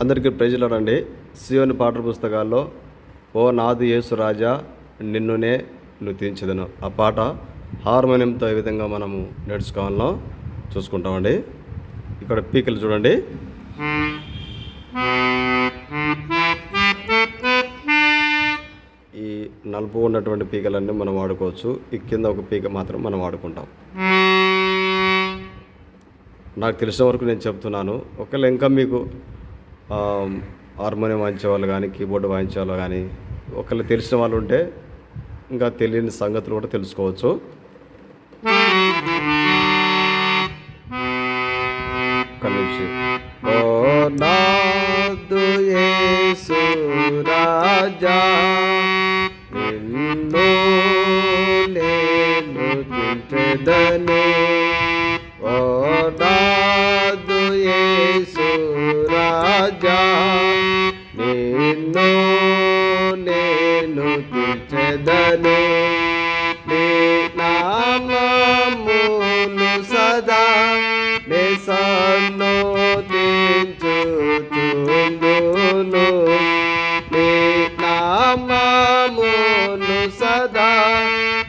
అందరికీ ప్రజలరండి సియోని పాఠ పుస్తకాల్లో ఓ నాది యేసు రాజా నిన్నునే నృతించదను ఆ పాట హార్మోనియంతో ఏ విధంగా మనము నేర్చుకోవాలో చూసుకుంటామండి. ఇక్కడ పీకలు చూడండి. ఈ నలుపు ఉన్నటువంటి పీకలన్నీ మనం వాడుకోవచ్చు. ఈ కింద ఒక పీక మాత్రం మనం వాడుకుంటాం. నాకు తెలిసిన వరకు నేను చెప్తున్నాను. ఒకవేళ ఇంకా మీకు హార్మోనియం వాయించే వాళ్ళు కానీ కీబోర్డ్ వాయించే వాళ్ళు కానీ ఒకళ్ళు తెలిసిన వాళ్ళు ఉంటే ఇంకా తెలియని సంగతులు కూడా తెలుసుకోవచ్చు. ఒక్క ఓ నాదు యేసు రాజా, నిన్ను నేను చించెదను. నీ నామమును సదా నే సన్నోదించుచుందును. నీ నామమును సదా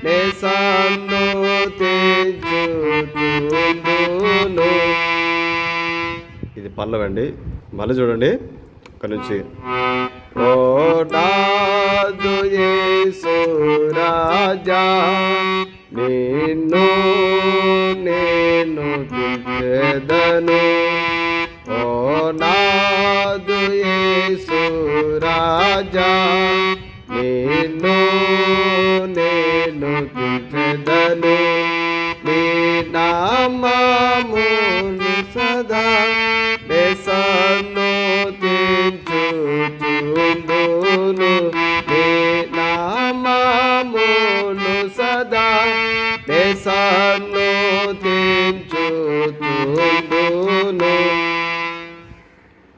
నే సన్నోదించుచుందును. ఇది పల్లవండి మళ్ళీ చూడండి ఇక్కడ నుంచి राजा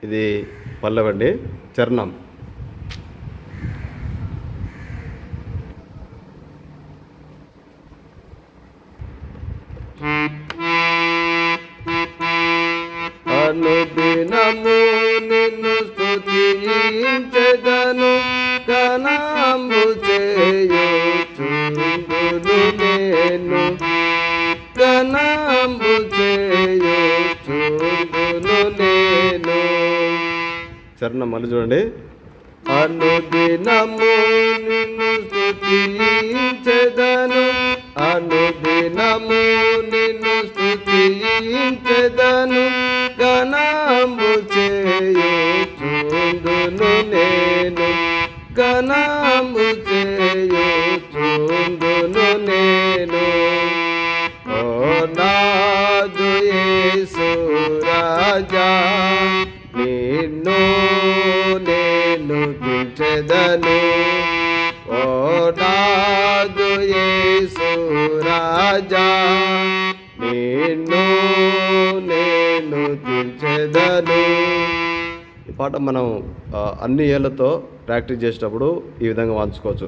ఇది పల్లవండి చరణం. అనుదినము నిన్ను స్థుతించదను కనాంబు చేయొచ్చు నేను. కనాంబు చరణం మళ్ళీ చూడండి. అనుదినము నిన్ను స్తుతించెదను. అనుదినము నిన్ను దించెదను ఓ నాదు యేసు రాజా నిన్ను నేను దించెదను ఈ పాట మనం అన్ని ఏళ్ళతో ప్రాక్టీస్ చేసేటప్పుడు ఈ విధంగా వాంచుకోవచ్చు.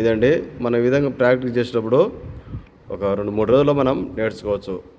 ఇదండి. మనం ఈ విధంగా ప్రాక్టీస్ చేసేటప్పుడు ఒక రెండు మూడు రోజుల్లో మనం నేర్చుకోవచ్చు.